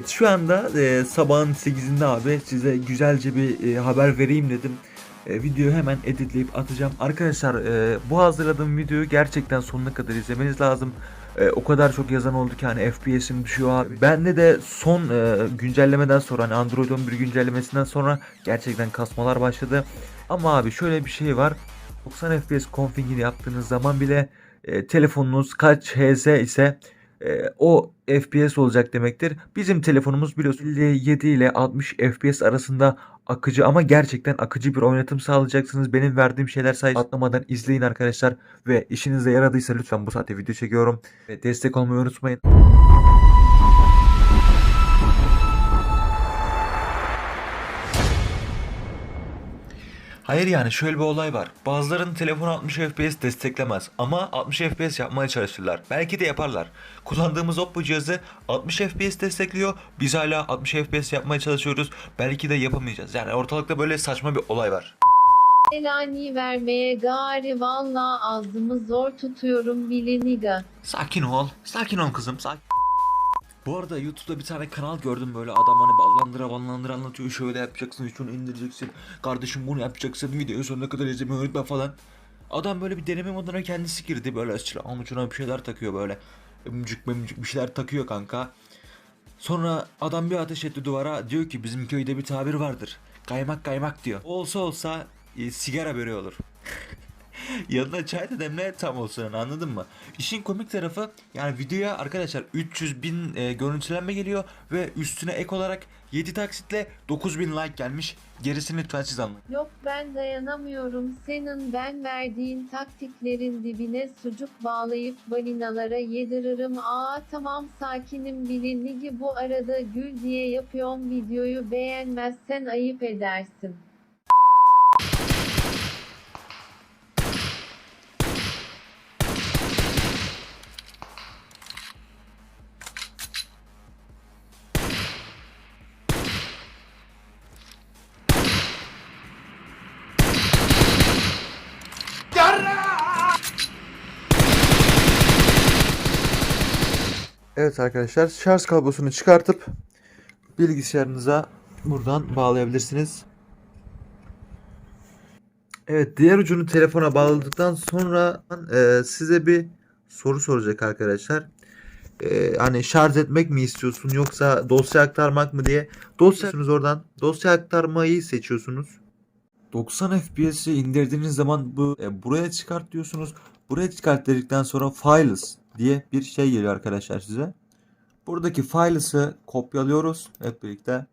Evet şu anda e, sabahın 8'inde abi size güzelce bir e, haber vereyim dedim. E, videoyu hemen editleyip atacağım. Arkadaşlar e, bu hazırladığım videoyu gerçekten sonuna kadar izlemeniz lazım. E, o kadar çok yazan oldu ki hani FPS'im düşüyor abi. Bende de son e, güncellemeden sonra hani Android 11 güncellemesinden sonra gerçekten kasmalar başladı. Ama abi şöyle bir şey var. 90 FPS config'ini yaptığınız zaman bile e, telefonunuz kaç Hz ise e, o FPS olacak demektir. Bizim telefonumuz biliyorsunuz 57 ile 60 FPS arasında akıcı ama gerçekten akıcı bir oynatım sağlayacaksınız. Benim verdiğim şeyler sayesinde atlamadan izleyin arkadaşlar ve işinize yaradıysa lütfen bu saatte video çekiyorum. Ve destek olmayı unutmayın. Hayır yani şöyle bir olay var. Bazılarının telefonu 60 FPS desteklemez ama 60 FPS yapmaya çalışırlar. Belki de yaparlar. Kullandığımız Oppo cihazı 60 FPS destekliyor. Biz hala 60 FPS yapmaya çalışıyoruz. Belki de yapamayacağız. Yani ortalıkta böyle saçma bir olay var. Elani vermeye gari valla ağzımı zor tutuyorum bile niga. Sakin ol. Sakin ol kızım. Sakin. Bu arada YouTube'da bir tane kanal gördüm böyle adam hani ballandıra ballandıra anlatıyor. Şöyle yapacaksın, şunu indireceksin. Kardeşim bunu yapacaksın. Videoyu sonuna kadar izlemeyi unutma falan. Adam böyle bir deneme moduna kendisi girdi böyle silahın ucuna bir şeyler takıyor böyle. Emcik memcik bir şeyler takıyor kanka. Sonra adam bir ateş etti duvara diyor ki bizim köyde bir tabir vardır. Kaymak kaymak diyor. Olsa olsa e, sigara böreği olur. Yanına çay da demle tam olsun anladın mı? İşin komik tarafı yani videoya arkadaşlar 300 bin e, görüntülenme geliyor ve üstüne ek olarak 7 taksitle 9000 like gelmiş. Gerisini lütfen siz anlayın. Yok ben dayanamıyorum senin ben verdiğin taktiklerin dibine sucuk bağlayıp balinalara yediririm. Aa tamam sakinim bile nigi bu arada gül diye yapıyorum videoyu beğenmezsen ayıp edersin. Evet arkadaşlar şarj kablosunu çıkartıp bilgisayarınıza buradan bağlayabilirsiniz. Evet diğer ucunu telefona bağladıktan sonra e, size bir soru soracak arkadaşlar. E, hani şarj etmek mi istiyorsun yoksa dosya aktarmak mı diye. Dosyasınız oradan dosya aktarmayı seçiyorsunuz. 90 FPS'i indirdiğiniz zaman bu e, buraya çıkart diyorsunuz. Buraya çıkart dedikten sonra files diye bir şey geliyor arkadaşlar size. Buradaki files'ı kopyalıyoruz hep birlikte.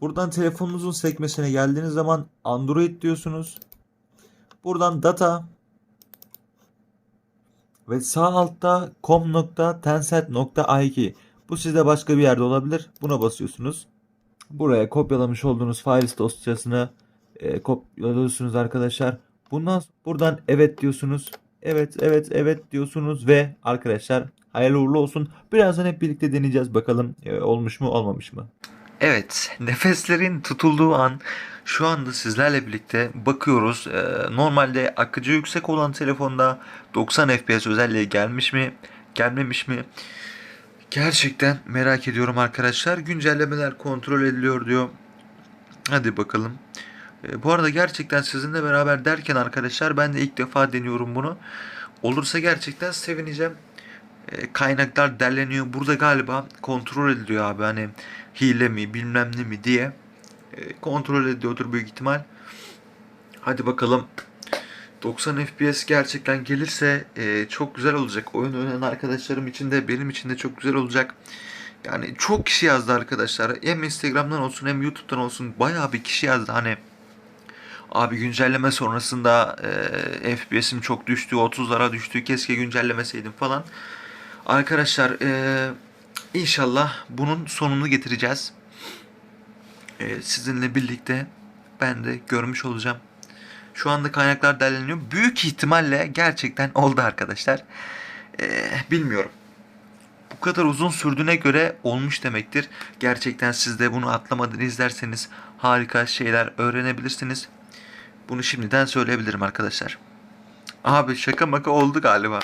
Buradan telefonunuzun sekmesine geldiğiniz zaman Android diyorsunuz. Buradan data ve sağ altta com.tencent.ik bu sizde başka bir yerde olabilir. Buna basıyorsunuz. Buraya kopyalamış olduğunuz files dosyasını e, kopyalıyorsunuz arkadaşlar. Bundan buradan evet diyorsunuz. Evet evet evet diyorsunuz ve arkadaşlar hayırlı uğurlu olsun. Birazdan hep birlikte deneyeceğiz bakalım e, olmuş mu olmamış mı. Evet, nefeslerin tutulduğu an şu anda sizlerle birlikte bakıyoruz. Ee, normalde akıcı yüksek olan telefonda 90 FPS özelliği gelmiş mi, gelmemiş mi? Gerçekten merak ediyorum arkadaşlar. Güncellemeler kontrol ediliyor diyor. Hadi bakalım. Ee, bu arada gerçekten sizinle beraber derken arkadaşlar ben de ilk defa deniyorum bunu. Olursa gerçekten sevineceğim. Ee, kaynaklar derleniyor. Burada galiba kontrol ediliyor abi hani hile mi bilmem ne mi diye e, kontrol ediyordur büyük ihtimal. Hadi bakalım. 90 FPS gerçekten gelirse e, çok güzel olacak. Oyun oynayan arkadaşlarım için de benim için de çok güzel olacak. Yani çok kişi yazdı arkadaşlar. Hem Instagram'dan olsun hem YouTube'dan olsun bayağı bir kişi yazdı. Hani abi güncelleme sonrasında e, FPS'im çok düştü, 30'lara düştü. Keşke güncellemeseydim falan. Arkadaşlar e, inşallah bunun sonunu getireceğiz. E, sizinle birlikte ben de görmüş olacağım. Şu anda kaynaklar derleniyor. Büyük ihtimalle gerçekten oldu arkadaşlar. E, bilmiyorum. Bu kadar uzun sürdüğüne göre olmuş demektir. Gerçekten siz de bunu atlamadan izlerseniz harika şeyler öğrenebilirsiniz. Bunu şimdiden söyleyebilirim arkadaşlar. Abi şaka maka oldu galiba.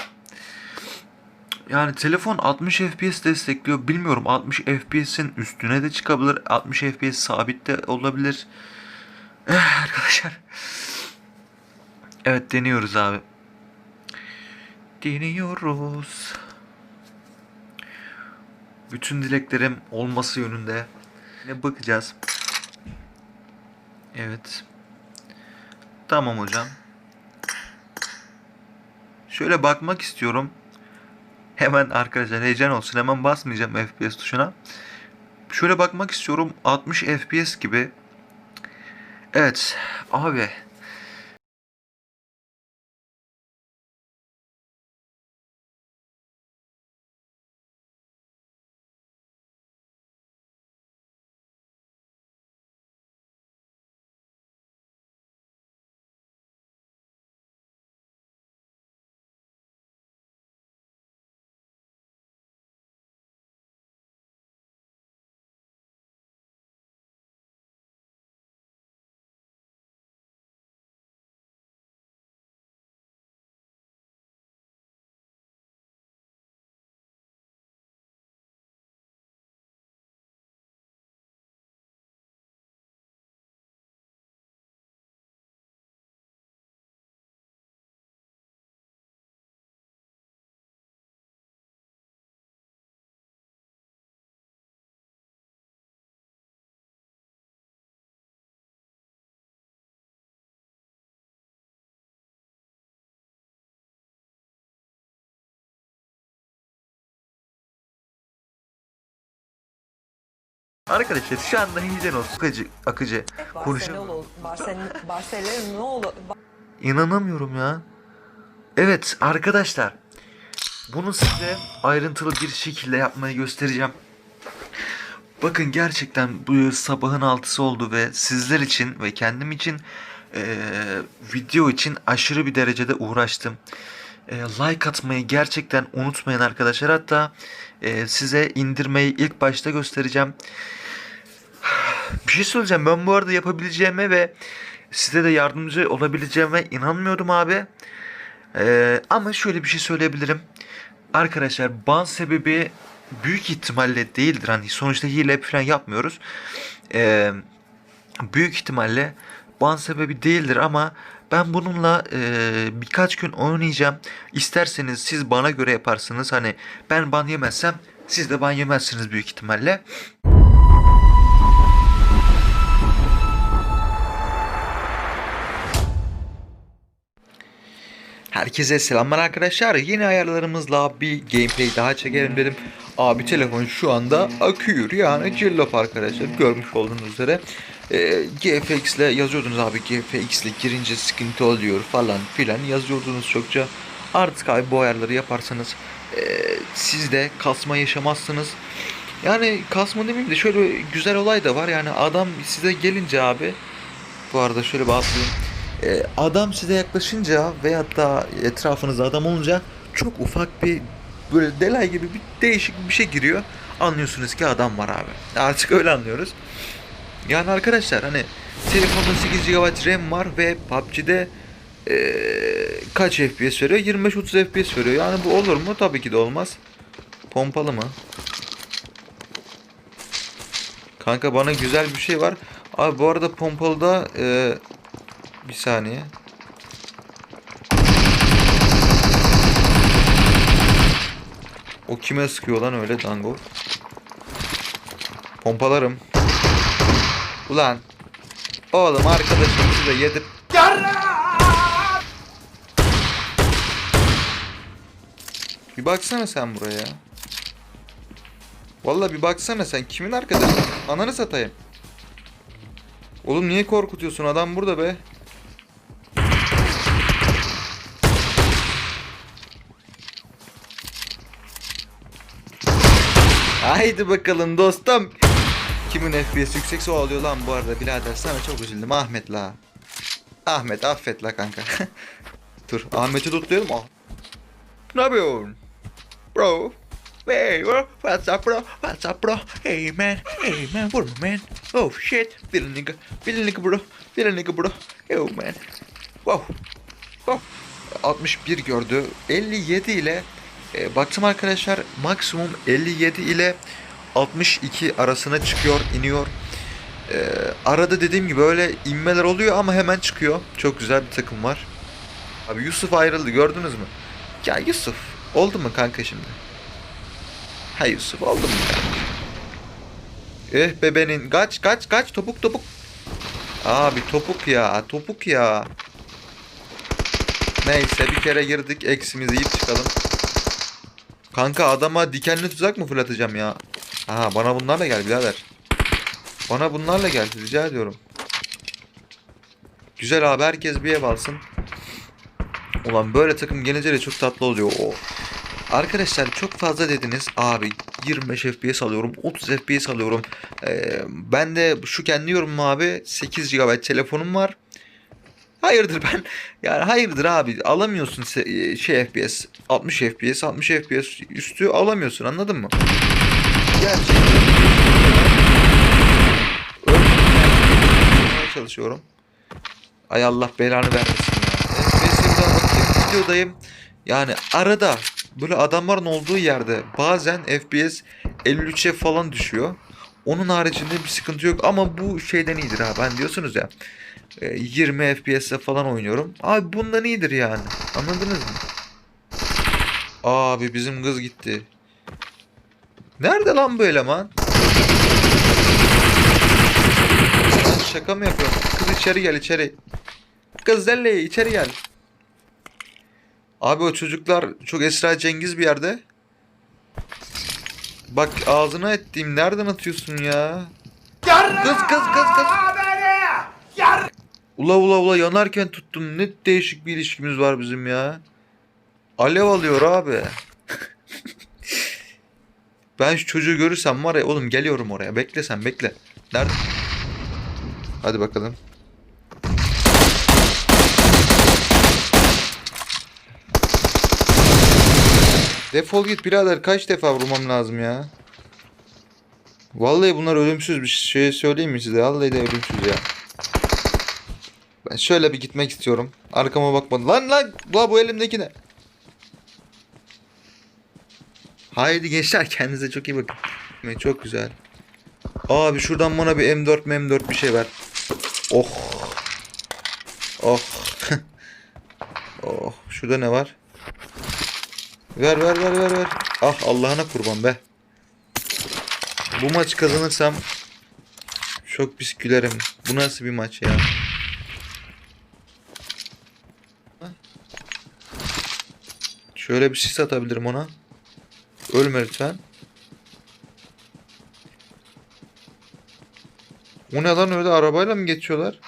Yani telefon 60 FPS destekliyor. Bilmiyorum 60 FPS'in üstüne de çıkabilir. 60 FPS sabit de olabilir. Eh, Arkadaşlar. Evet deniyoruz abi. Deniyoruz. Bütün dileklerim olması yönünde. Ne bakacağız. Evet. Tamam hocam. Şöyle bakmak istiyorum. Hemen arkadaşlar heyecan olsun. Hemen basmayacağım FPS tuşuna. Şöyle bakmak istiyorum. 60 FPS gibi. Evet. Abi. Arkadaşlar şu anda heyecan olsun. Akıcı. Akıcı. Konuşamıyorum. Barcelona, Barcelona, Barcelona ne olur? İnanamıyorum ya. Evet arkadaşlar. Bunu size ayrıntılı bir şekilde yapmayı göstereceğim. Bakın gerçekten bu sabahın altısı oldu ve sizler için ve kendim için eee, video için aşırı bir derecede uğraştım. Eee, like atmayı gerçekten unutmayın arkadaşlar. Hatta eee, size indirmeyi ilk başta göstereceğim. Bir şey söyleyeceğim. Ben bu arada yapabileceğime ve size de yardımcı olabileceğime inanmıyordum abi. Ee, ama şöyle bir şey söyleyebilirim. Arkadaşlar ban sebebi büyük ihtimalle değildir. Hani sonuçta hile falan yapmıyoruz. Ee, büyük ihtimalle ban sebebi değildir ama ben bununla e, birkaç gün oynayacağım. İsterseniz siz bana göre yaparsınız. Hani ben ban yemezsem siz de ban yemezsiniz büyük ihtimalle. Herkese selamlar arkadaşlar. Yeni ayarlarımızla bir gameplay daha çekelim dedim. Abi telefon şu anda akıyor yani cillop arkadaşlar görmüş olduğunuz üzere. Ee, GFX ile yazıyordunuz abi GFX ile girince sıkıntı oluyor falan filan yazıyordunuz çokça. Artık abi bu ayarları yaparsanız e, siz de kasma yaşamazsınız. Yani kasma demeyeyim de şöyle güzel olay da var yani adam size gelince abi bu arada şöyle bir atlayayım. Ee, adam size yaklaşınca veyahut da etrafınızda adam olunca çok ufak bir böyle delay gibi bir değişik bir şey giriyor. Anlıyorsunuz ki adam var abi. Artık öyle anlıyoruz. Yani arkadaşlar hani telefonda 8 GB RAM var ve PUBG'de ee, kaç FPS veriyor? 25-30 FPS veriyor. Yani bu olur mu? Tabii ki de olmaz. Pompalı mı? Kanka bana güzel bir şey var. Abi bu arada pompalıda ee, bir saniye. O kime sıkıyor lan öyle dango? Pompalarım. Ulan. Oğlum arkadaşım size yedir. Bir baksana sen buraya. Vallahi bir baksana sen kimin arkadaşı? Ananı satayım. Oğlum niye korkutuyorsun adam burada be? Haydi bakalım dostum. Kimin FPS yüksekse o alıyor lan bu arada birader sana çok üzüldüm Ahmet la. Ahmet affet la kanka. Dur Ahmet'i tutlayalım. Ah. Ne yapıyorsun? Bro. Hey bro. What's up bro? What's up bro? Hey man. Hey man. Vurma man. Oh shit. A nigga. A nigga bro. A nigga bro. Yo man. Wow. Wow. 61 gördü. 57 ile E, baktım arkadaşlar maksimum 57 ile 62 arasına çıkıyor, iniyor. E, arada dediğim gibi öyle inmeler oluyor ama hemen çıkıyor. Çok güzel bir takım var. Abi Yusuf ayrıldı gördünüz mü? Ya Yusuf oldu mu kanka şimdi? Ha Yusuf oldu mu ya? Eh bebenin kaç kaç kaç topuk topuk. Abi topuk ya topuk ya. Neyse bir kere girdik eksimizi yiyip çıkalım. Kanka adama dikenli tuzak mı fırlatacağım ya? Aha bana bunlarla gel birader. Bana bunlarla gel rica ediyorum. Güzel abi herkes bir ev alsın. Ulan böyle takım gelince de çok tatlı oluyor. O. Arkadaşlar çok fazla dediniz. Abi 25 FPS alıyorum. 30 FPS alıyorum. Ee, ben de şu kendi yorumum abi. 8 GB telefonum var. Hayırdır ben yani hayırdır abi alamıyorsun şey FPS 60 FPS 60 FPS üstü alamıyorsun anladın mı? Gerçekten Ölmemeye çalışıyorum. Ay Allah belanı vermesin ya. Bakayım videodayım. Yani arada böyle adamların olduğu yerde bazen FPS 53'e falan düşüyor. Onun haricinde bir sıkıntı yok ama bu şeyden iyidir ha. Ben diyorsunuz ya e, 20 FPS'e falan oynuyorum. Abi bundan iyidir yani. Anladınız mı? Abi bizim kız gitti. Nerede lan bu eleman? Şaka mı yapıyorum? Kız içeri gel içeri. Kız Zelle içeri gel. Abi o çocuklar çok Esra Cengiz bir yerde. Bak ağzına ettiğim nereden atıyorsun ya? Kız kız kız kız. Ula ula ula yanarken tuttum. Ne değişik bir ilişkimiz var bizim ya. Alev alıyor abi. Ben şu çocuğu görürsem var ya oğlum geliyorum oraya. Bekle sen bekle. Nerede? Hadi bakalım. Defol git birader kaç defa vurmam lazım ya. Vallahi bunlar ölümsüz bir şey söyleyeyim mi size? Vallahi de ölümsüz ya. Ben şöyle bir gitmek istiyorum. Arkama bakmadım. Lan lan bu, bu elimdeki ne? Haydi gençler kendinize çok iyi bakın. Çok güzel. Abi şuradan bana bir M4 M4 bir şey ver. Oh. Oh. oh. Şurada ne var? Ver ver ver ver ver. Ah Allah'ına kurban be. Bu maç kazanırsam çok pis gülerim. Bu nasıl bir maç ya? Şöyle bir sis atabilirim ona. Ölme lütfen. O ne lan öyle arabayla mı geçiyorlar?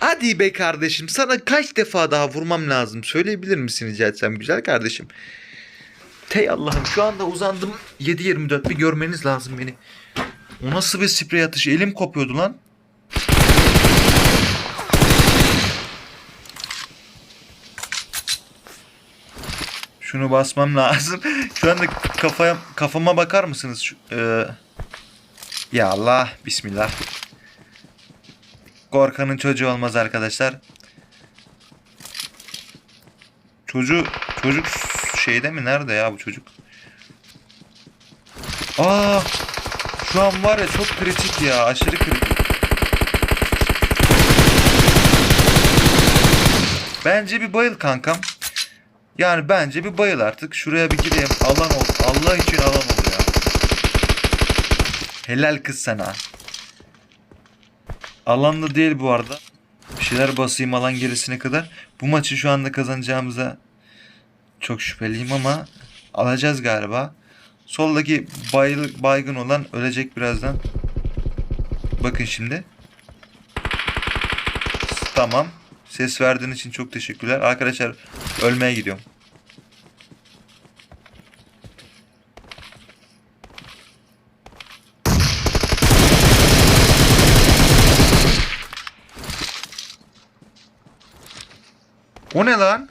Hadi be kardeşim sana kaç defa daha vurmam lazım söyleyebilir misin rica etsem güzel kardeşim. Tey Allah'ım şu anda uzandım 7.24 bir görmeniz lazım beni. O nasıl bir sprey atışı elim kopuyordu lan. Şunu basmam lazım. Şu anda kafaya, kafama bakar mısınız? Şu, e, Ya Allah. Bismillah. Korkanın çocuğu olmaz arkadaşlar. Çocuk çocuk şeyde mi nerede ya bu çocuk? Aa! Şu an var ya çok kritik ya, aşırı kritik. Bence bir bayıl kankam. Yani bence bir bayıl artık. Şuraya bir gireyim. Alan ol. Allah için alan ol ya. Helal kız sana. Alanlı değil bu arada. Bir şeyler basayım alan gerisine kadar. Bu maçı şu anda kazanacağımıza çok şüpheliyim ama alacağız galiba. Soldaki bay, baygın olan ölecek birazdan. Bakın şimdi. Tamam. Ses verdiğin için çok teşekkürler. Arkadaşlar ölmeye gidiyorum. O ne lan?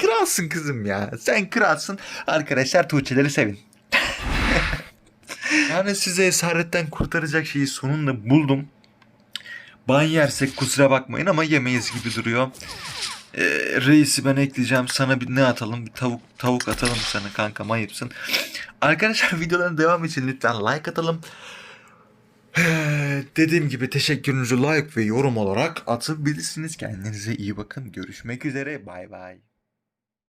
Kralsın kızım ya. Sen kralsın. Arkadaşlar Tuğçeleri sevin. yani size esaretten kurtaracak şeyi sonunda buldum. Ban yersek kusura bakmayın ama yemeyiz gibi duruyor. Ee, reisi ben ekleyeceğim. Sana bir ne atalım? Bir tavuk tavuk atalım sana kanka ayıpsın. Arkadaşlar videoların devamı için lütfen like atalım. Ee, Dediğim gibi teşekkürünüzü like ve yorum olarak atabilirsiniz. Kendinize iyi bakın. Görüşmek üzere. Bay bay.